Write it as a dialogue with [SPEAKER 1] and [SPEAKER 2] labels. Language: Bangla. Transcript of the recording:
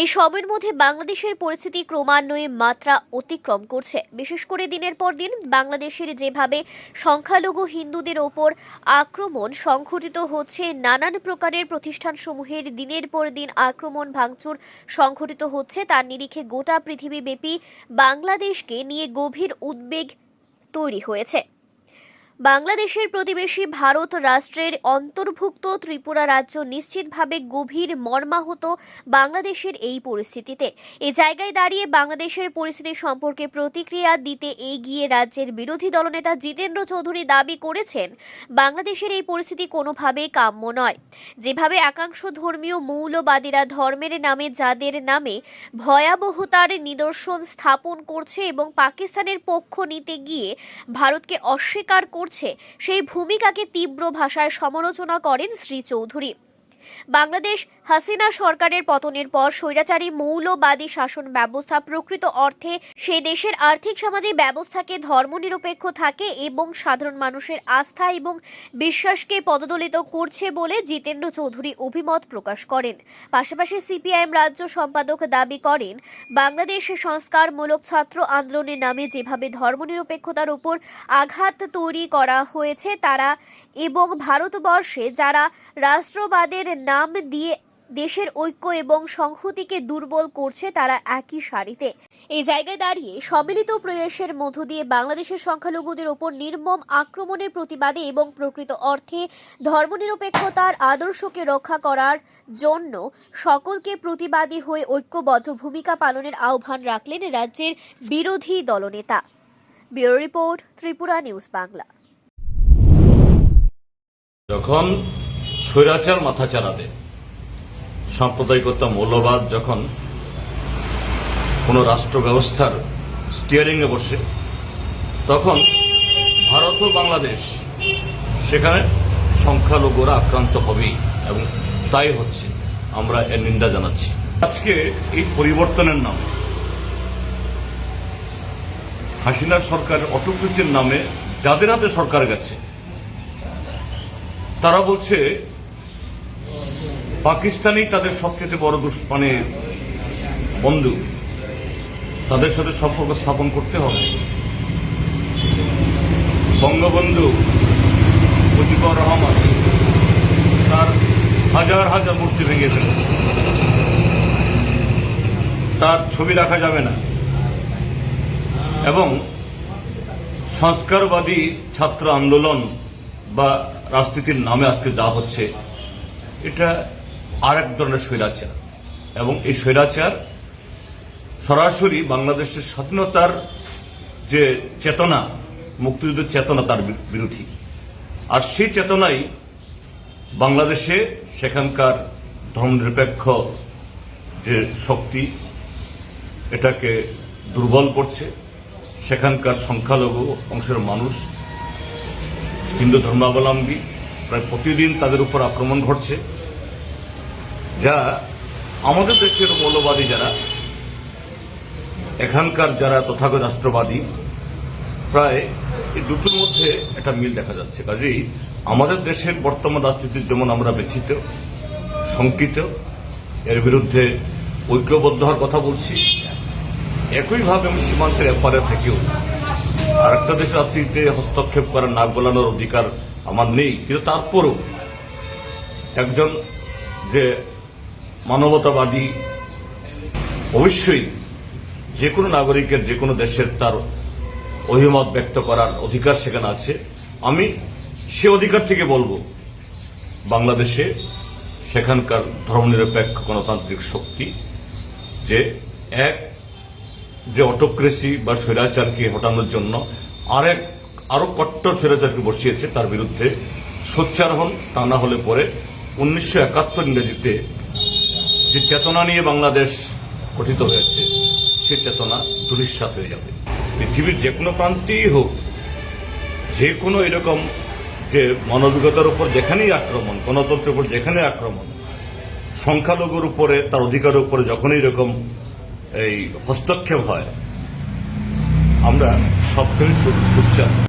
[SPEAKER 1] এই সবের মধ্যে বাংলাদেশের পরিস্থিতি ক্রমান্বয়ে মাত্রা অতিক্রম করছে। বিশেষ করে দিনের পর দিন বাংলাদেশের যেভাবে সংখ্যালঘু হিন্দুদের ওপর আক্রমণ সংঘটিত হচ্ছে, নানান প্রকারের প্রতিষ্ঠানসমূহের দিনের পর দিন আক্রমণ ভাঙচুর সংঘটিত হচ্ছে, তার নিরিখে গোটা পৃথিবীব্যাপী বাংলাদেশকে নিয়ে গভীর উদ্বেগ তৈরি হয়েছে। বাংলাদেশের প্রতিবেশী ভারত রাষ্ট্রের অন্তর্ভুক্ত ত্রিপুরা রাজ্য নিশ্চিতভাবে গভীর মর্মাহত বাংলাদেশের এই পরিস্থিতিতে। এ জায়গায় দাঁড়িয়ে বাংলাদেশের পরিস্থিতি সম্পর্কে প্রতিক্রিয়া দিতে এগিয়ে রাজ্যের বিরোধী দলনেতা জিতেন্দ্র চৌধুরী দাবি করেছেন, বাংলাদেশের এই পরিস্থিতি কোনোভাবেই কাম্য নয়। যেভাবে একাংশ ধর্মীয় মৌলবাদীরা ধর্মের নামে যাদের নামে ভয়াবহতার নিদর্শন স্থাপন করছে এবং পাকিস্তানের পক্ষ নিতে গিয়ে ভারতকে অস্বীকার করছে সেই ভূমিকাকে তীব্র ভাষায় সমালোচনা করেন শ্রী চৌধুরী। বাংলাদেশ হাসিনা সরকারের পতনের পর স্বৈরাচারী মৌলবাদী শাসন ব্যবস্থা প্রকৃত অর্থে সে দেশের আর্থিক, সামাজিক ব্যবস্থাকে ধর্মনিরপেক্ষ থাকে এবং সাধারণ মানুষের আস্থা এবং বিশ্বাসকে পদদলিত করছে বলে জিতেন্দ্র চৌধুরী অভিমত প্রকাশ করেন। পাশাপাশি সিপিআইএম রাজ্য সম্পাদক দাবি করেন, বাংলাদেশে সংস্কারমূলক ছাত্র আন্দোলনের নামে যেভাবে ধর্মনিরপেক্ষতার উপর আঘাত তৈরি করা হয়েছে তারা এবং ভারতবর্ষে যারা রাষ্ট্রবাদের নাম দিয়ে দেশের ঐক্য এবং সংহতিকে দুর্বল করছে তারা একই সারিতে। এই জায়গায় দাঁড়িয়ে সম্মিলিত প্রয়াসের মধ্য দিয়ে বাংলাদেশের সংখ্যালঘুদের ওপর নির্মম আক্রমণের প্রতিবাদে এবং প্রকৃত অর্থে ধর্মনিরপেক্ষতার আদর্শকে রক্ষা করার জন্য সকলকে প্রতিবাদী হয়ে ঐক্যবদ্ধ ভূমিকা পালনের আহ্বান রাখলেন রাজ্যের বিরোধী দলনেতা। Bureau report, Tripura news Bangla.
[SPEAKER 2] যখন স্বৈরাচার মাথা চালাবে সাম্প্রদায়িকতা মৌলবাদ যখন কোন রাষ্ট্র ব্যবস্থার স্টিয়ারিংয়ে বসে, তখন ভারত ও বাংলাদেশ সেখানে সংখ্যালঘুরা আক্রান্ত হবেই এবং তাই হচ্ছে আমরা এর নিন্দা জানাচ্ছি। আজকে এই পরিবর্তনের নাম হাসিনা সরকারের অটোক্রেসির নামে যাদের হাতে সরকার গেছে, তারা বলছে পাকিস্তানই তাদের সবচেয়ে বড় দুষ মানে বন্ধু। তাদের সাথে সম্পর্ক স্থাপন করতে হবে। বঙ্গবন্ধু মুজিবুর রহমান তার হাজার হাজার মূর্তি ভেঙে ফেলে তার ছবি রাখা যাবে না। এবং সংস্কারবাদী ছাত্র আন্দোলন বা রাজনীতির নামে আজকে যা হচ্ছে, এটা আর এক ধরনের স্বৈরাচার। এবং এই স্বৈরাচার সরাসরি বাংলাদেশের স্বাধীনতার যে চেতনা, মুক্তিযুদ্ধের চেতনা তার বিরোধী আর সেই চেতনাই বাংলাদেশে সেখানকার ধর্মনিরপেক্ষ যে শক্তি, এটাকে দুর্বল করছে। সেখানকার সংখ্যালঘু অংশের মানুষ, হিন্দু ধর্মাবলম্বী, প্রায় প্রতিদিন তাদের উপর আক্রমণ ঘটছে। যা আমাদের দেশের মৌলবাদী যারা, এখানকার যারা তথাগত রাষ্ট্রবাদী, প্রায় এই দুটোর মধ্যে একটা মিল দেখা যাচ্ছে। কাজেই আমাদের দেশের বর্তমান রাজনীতির যেমন আমরা ব্যথিত, শঙ্কিত, এর বিরুদ্ধে ঐক্যবদ্ধ হওয়ার কথা বলছি, একইভাবে আমি সীমান্তের এপারে থেকেও আর একটা দেশের রাজনীতিতে হস্তক্ষেপ করার নাক গলানোর অধিকার আমার নেই। কিন্তু তারপরও একজন যে মানবতাবাদী, অবশ্যই যে কোনো নাগরিকের যে কোনো দেশের তার অভিমত ব্যক্ত করার অধিকার সেখানে আছে। আমি সে অধিকার থেকে বলব, বাংলাদেশে সেখানকার ধর্মনিরপেক্ষ গণতান্ত্রিক শক্তি যে এক, যে অটোক্রেসি বা স্বৈরাচারকে হটানোর জন্য আরেক, আরও কট্টর স্বৈরাচারকে বসিয়েছে, তার বিরুদ্ধে সোচ্চার হন, তা না হলে পরে উনিশশো একাত্তর ইংরেজিতে যে চেতনা নিয়ে বাংলাদেশ গঠিত হয়েছে, সে চেতনা দুলিশ্বাত হয়ে যাবে। পৃথিবীর যে কোনো প্রান্তেই হোক, যে কোনো এরকম যে মানবিকতার উপর যেখানেই আক্রমণ, গণতন্ত্রের উপর যেখানে আক্রমণ, সংখ্যালঘুর উপরে, তার অধিকারের উপরে যখনই এরকম এই হস্তক্ষেপ হয়, আমরা সবখানে সোচ্চার